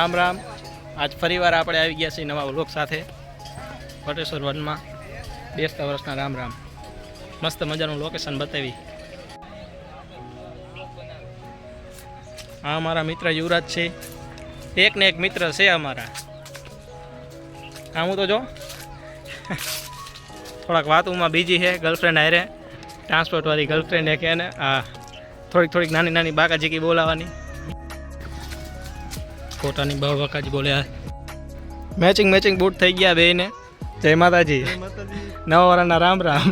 રામ રામ. આજ ફરીવાર આપણે આવી ગયા છીએ નવા વ્લોગ સાથે. વટેશ્વર વનમાં બેસતા વર્ષના રામ રામ. મસ્ત મજાનું લોકેશન બતાવી. આ અમારા મિત્ર યુવરાજ છે. એક ને એક મિત્ર છે અમારા. હા હું તો જો. થોડાક વાતોમાં બીજી છે ગર્લફ્રેન્ડ હારે. ટ્રાન્સપોર્ટવાળી ગર્લફ્રેન્ડ એક એને આ થોડીક થોડીક નાની નાની બાકાજીકી બોલાવાની. પોતાની બહુ વખત બોલ્યા. મેચિંગ મેચિંગ બૂટ થઈ ગયા બેને જય માતાજી. નવા વરાના રામ રામ.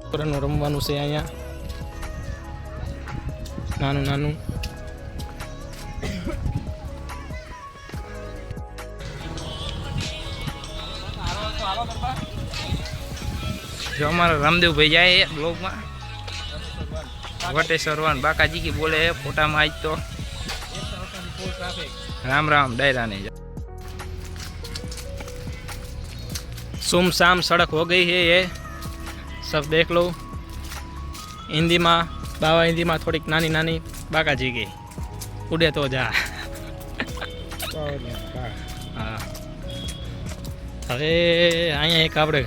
છોકરાનું રમવાનું છે અહીંયા. નાનું નાનું. જો અમારા રામદેવ ભાઈ જાય બ્લોગમાં. વટેશ્વર વાન બાકાજી કી બોલે ફોટામાં આજ તો. आज तो राम राम डायरा नहीं सुमसाम सड़क हो गई है ये सब देख लो हिंदी में बाबा हिंदी में थोड़ी नानी नानी बाकाजी की उड़े तो जा હા હવે અહીંયા એક આપણે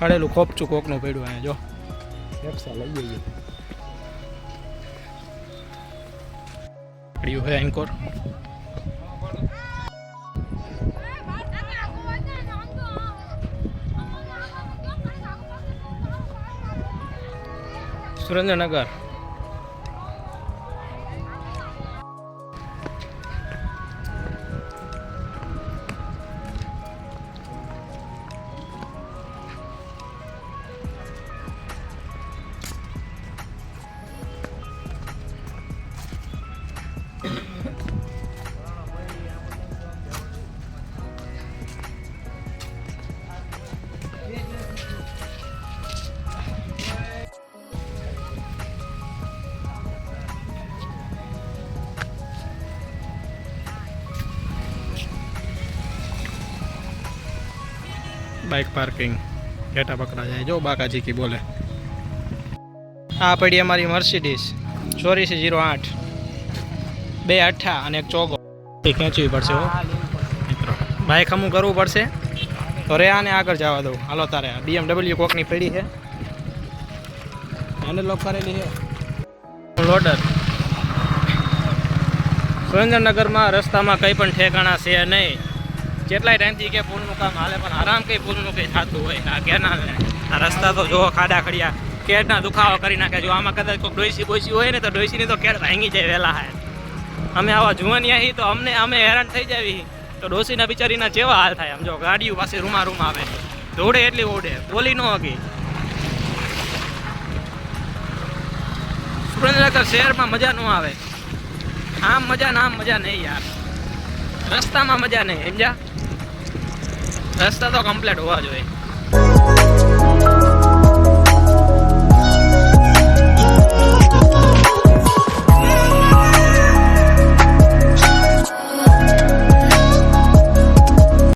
હળેલું ખોપચું કોકનું પડ્યું અહીંયા જો. એક્સા લઈ જઈએ પડ્યું હે એન્કોર સુરેન્દ્રનગર. Bike parking. ઘેટા પકડા જાય. જો બાકાજી કી બોલે. આ પડી અમારી મર્સિડીઝ. ચોરીસી જીરો આઠ. બે અઠ્ઠા અને એક ચોગો. ખેંચવી પડશે મિત્રો બાઇક હમું કરવું પડશે. તો રે આને આગળ જવા દઉં. હાલો તારે. બીએમડબલ્યુ કોકની પડી છે. એને લોક કરેલી છે. લોડર સુરેન્દ્રનગરમાં રસ્તામાં કંઈ પણ ઠેકાણા છે નહીં. કેટલાય ટાઈમથી કે પુલનું કામ હાલે, પણ આરામ કંઈ પુલનું કંઈ થતું હોય આ કેના આ રસ્તા તો જોવો ખાડા ખડિયા. કેડના દુખાવો કરી નાખે. જો આમાં કદાચ કોઈ ડોઈસી બોઈસી હોય ને, તો ડોઈસીની તો કેર ભાંગી જાય વહેલા હે અમે આવા જુવાની હી, તો અમને અમે હેરાન થઈ જાવી તો ડોસીના બિચારીના જેવા હાલ થાય. આમ જો, ગાડીઓ પાસે રૂમા રૂમ આવે. દોડે એટલી ઓડે. બોલી ન હકી. સુરેન્દ્રનગર શહેરમાં મજા ન આવે. આમ મજા ને આમ મજા નહીં યાર. રસ્તામાં મજા નહીં, સમજ્યા? રસ્તા તો કમ્પ્લીટ હોવા જોઈએ.